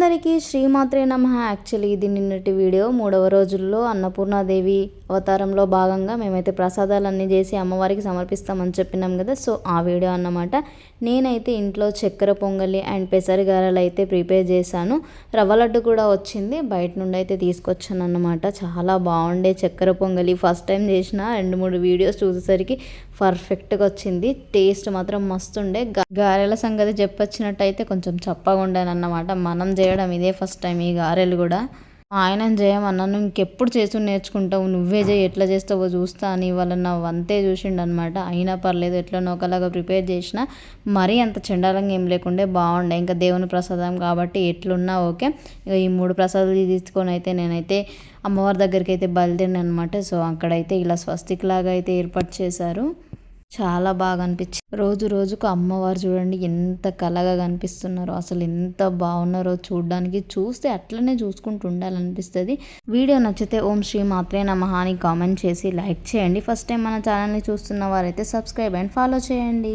అందరికీ శ్రీమాత్రే నమ. యాక్చువల్లీ ఇది నిన్నటి వీడియో. మూడవ రోజుల్లో అన్నపూర్ణాదేవి అవతారంలో భాగంగా మేమైతే ప్రసాదాలన్నీ చేసి అమ్మవారికి సమర్పిస్తామని చెప్పినాం కదా. సో ఆ వీడియో అన్నమాట. నేనైతే ఇంట్లో చక్కెర పొంగలి అండ్ పెసరి గారెలు అయితే ప్రిపేర్ చేశాను. రవ్వ లడ్డు కూడా వచ్చింది. బయట నుండి అయితే తీసుకొచ్చాను అన్నమాట. చాలా బాగుండే చక్కెర పొంగలి. ఫస్ట్ టైం చేసిన రెండు మూడు వీడియోస్ చూసేసరికి పర్ఫెక్ట్గా వచ్చింది. టేస్ట్ మాత్రం మస్తుండే. గారెల సంగతి చెప్పొచ్చినట్టయితే కొంచెం చప్పగా ఉండేనన్నమాట అన్నమాట మనం చేయడం ఇదే ఫస్ట్ టైం ఈ గారెలు కూడా. ఆయన చేయమన్నాను ఇంకెప్పుడు చేసి నేర్చుకుంటావు? నువ్వే చేయి ఎట్లా చేస్తావో చూస్తా అని వాళ్ళ నా వంతే చూసిండు అనమాట అయినా పర్లేదు ఎట్లనో ఒకలాగా ప్రిపేర్ చేసిన మరీ అంత చెండాలంగా ఏం లేకుండే బాగుండే. ఇంకా దేవుని ప్రసాదం కాబట్టి ఎట్లున్నా ఓకే. ఇక ఈ మూడు ప్రసాదాలు తీసుకొని అయితే నేనైతే అమ్మవారి దగ్గరికి అయితే బయలుదేరిన అనమాట సో అక్కడైతే ఇలా స్వస్తిక్ లాగా అయితే ఏర్పాటు చేశారు. చాలా బాగా అనిపించింది. రోజు రోజుకు అమ్మవారు చూడండి ఎంత కలగా కనిపిస్తున్నారో అసలు ఎంత బాగున్నారో చూడడానికి. చూస్తే అట్లనే చూసుకుంటూ ఉండాలనిపిస్తుంది. వీడియో నచ్చితే ఓం శ్రీ మాత్రే నమ అని కామెంట్ చేసి లైక్ చేయండి. ఫస్ట్ టైం మన ఛానల్ని చూస్తున్న వారైతే సబ్స్క్రైబ్ అండ్ ఫాలో చేయండి.